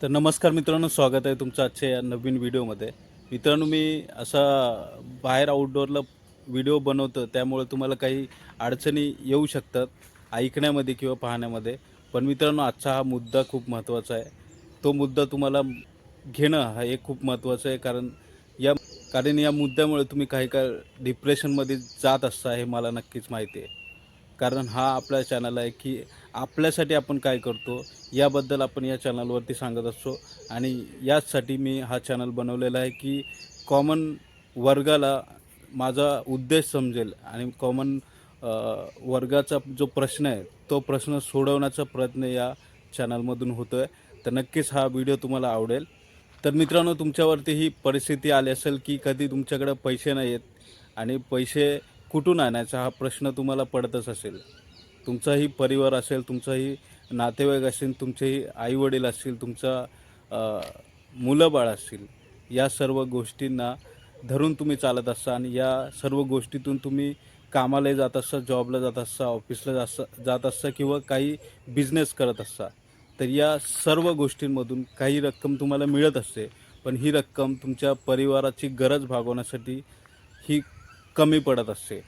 तर नमस्कार मित्रांनो स्वागत आहे तुमचं आजच्या या नवीन व्हिडिओमध्ये. मित्रांनो मी असा बाहेर आउटडोअरला व्हिडिओ बनवतो त्यामुळे तुम्हाला काही अडचणी येऊ शकतात ऐकण्यामध्ये किंवा पाहण्यामध्ये. पण मित्रांनो आजचा हा मुद्दा खूप महत्त्वाचा आहे. तो मुद्दा तुम्हाला घेणं हा एक खूप महत्त्वाचं आहे कारण या कारण या मुद्द्यामुळे तुम्ही काही काळ डिप्रेशनमध्ये जात असता हे मला नक्कीच माहिती आहे. कारण हा आपला चॅनल आहे की आपल्यासाठी आपण काय करतो याबद्दल आपण या चॅनलवरती सांगत असतो. आणि याचसाठी मी हा चॅनल बनवलेला आहे की कॉमन वर्गाला माझा उद्देश समजेल आणि कॉमन वर्गाचा जो प्रश्न आहे तो प्रश्न सोडवण्याचा प्रयत्न या चॅनलमधून होतो आहे तर नक्कीच हा व्हिडिओ तुम्हाला आवडेल. तर मित्रांनो तुमच्यावरती ही परिस्थिती आली असेल की कधी तुमच्याकडे पैसे नाही आहेत आणि पैसे कुठून आणायचा हा प्रश्न तुम्हाला पडतच असेल. तुमचाही परिवार असेल तुमचाही नातेवाईक असेल तुमचेही आईवडील असतील तुमचा मुलं बाळ असतील या सर्व गोष्टींना धरून तुम्ही चालत असता आणि या सर्व गोष्टीतून तुम्ही कामाला जात असता जॉबला जात असता ऑफिसला जास्त जात असता किंवा काही बिझनेस करत असता तर या सर्व गोष्टींमधून काही रक्कम तुम्हाला मिळत असते. पण ही रक्कम तुमच्या परिवाराची गरज भागवण्यासाठी ही कमी पडत असते.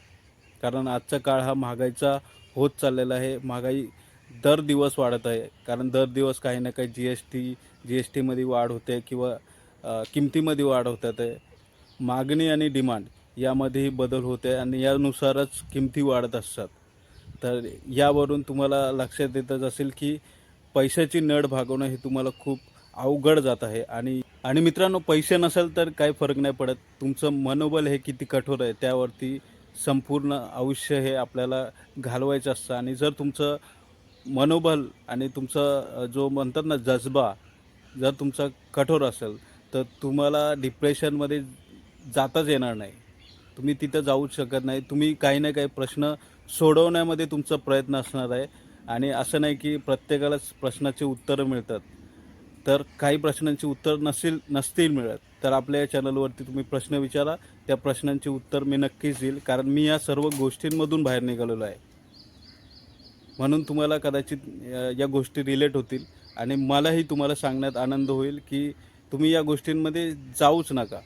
कारण आजचा काळ हा महागाईचा होत चाललेला आहे. महागाई दर दिवस वाढत आहे. कारण दर दिवस काही ना काही G S T G S टीमध्ये वाढ होते किंवा किमतीमध्ये वाढ होतात आहे. मागणी आणि डिमांड यामध्येही बदल होते आणि यानुसारच किमती वाढत असतात. तर यावरून तुम्हाला लक्षात येतच असेल की पैशाची नड भागवणं हे तुम्हाला खूप अवघड जात आहे. आणि आणि मित्रांनो पैसे नसेल तर काही फरक नाही पडत. तुमचं मनोबल हे किती कठोर आहे त्यावरती संपूर्ण आयुष्य हे आपल्याला घालवायचं असतं. आणि जर तुमचं मनोबल आणि तुमचं जो म्हणतात ना जज्बा जर तुमचा कठोर असेल तर तुम्हाला डिप्रेशनमध्ये जाताच येणार नाही. तुम्ही तिथं जाऊच शकत नाही. तुम्ही काही ना काही प्रश्न सोडवण्यामध्ये तुमचा प्रयत्न असणार आहे. आणि असं नाही की प्रत्येकालाच प्रश्नाचे उत्तरं मिळतात. तर काही प्रश्नांची उत्तर नसेल नसतील मिळत. तर आपल्या या चॅनलवरती तुम्ही प्रश्न विचारा. त्या प्रश्नांची उत्तर मी नक्कीच देईल. कारण मी या सर्व गोष्टींमधून बाहेर निघालेलो आहे. म्हणून तुम्हाला कदाचित या गोष्टी रिलेट होतील. आणि मलाही तुम्हाला सांगण्यात आनंद होईल की तुम्ही या गोष्टींमध्ये जाऊच नका.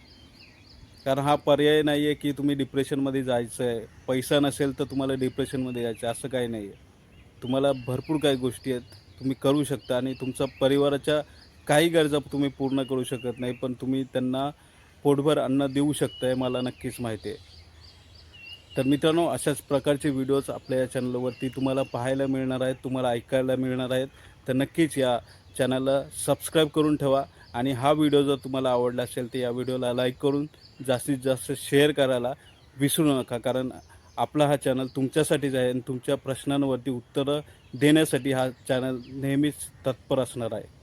कारण हा पर्याय नाही आहे की तुम्ही डिप्रेशनमध्ये जायचं आहे पैसा नसेल तर तुम्हाला डिप्रेशनमध्ये जायचं आहे असं काही नाही आहे तुम्हाला भरपूर काही गोष्टी आहेत. तुम्ही करू शकता आणि तुमचा परिवाराच्या काही गरजा तुम्ही पूर्ण करू शकत नाही पण तुम्ही त्यांना पोटभर अन्न देऊ शकताय मला नक्कीच माहिती आहे. तर मित्रांनो अशाच प्रकारचे व्हिडिओज आपल्या या चॅनलवरती तुम्हाला पाहायला मिळणार आहेत तुम्हाला ऐकायला मिळणार आहेत. तर नक्कीच या चॅनलला सबस्क्राईब करून ठेवा आणि हा व्हिडिओ जर तुम्हाला आवडला असेल तर या व्हिडिओला लाईक करून जास्तीत जास्त शेअर करायला विसरू नका. कारण आपला हा चॅनल तुमच्यासाठीच आहे आणि तुमच्या प्रश्नांवरती उत्तरं देण्यासाठी हा चॅनल नेहमीच तत्पर असणार आहे.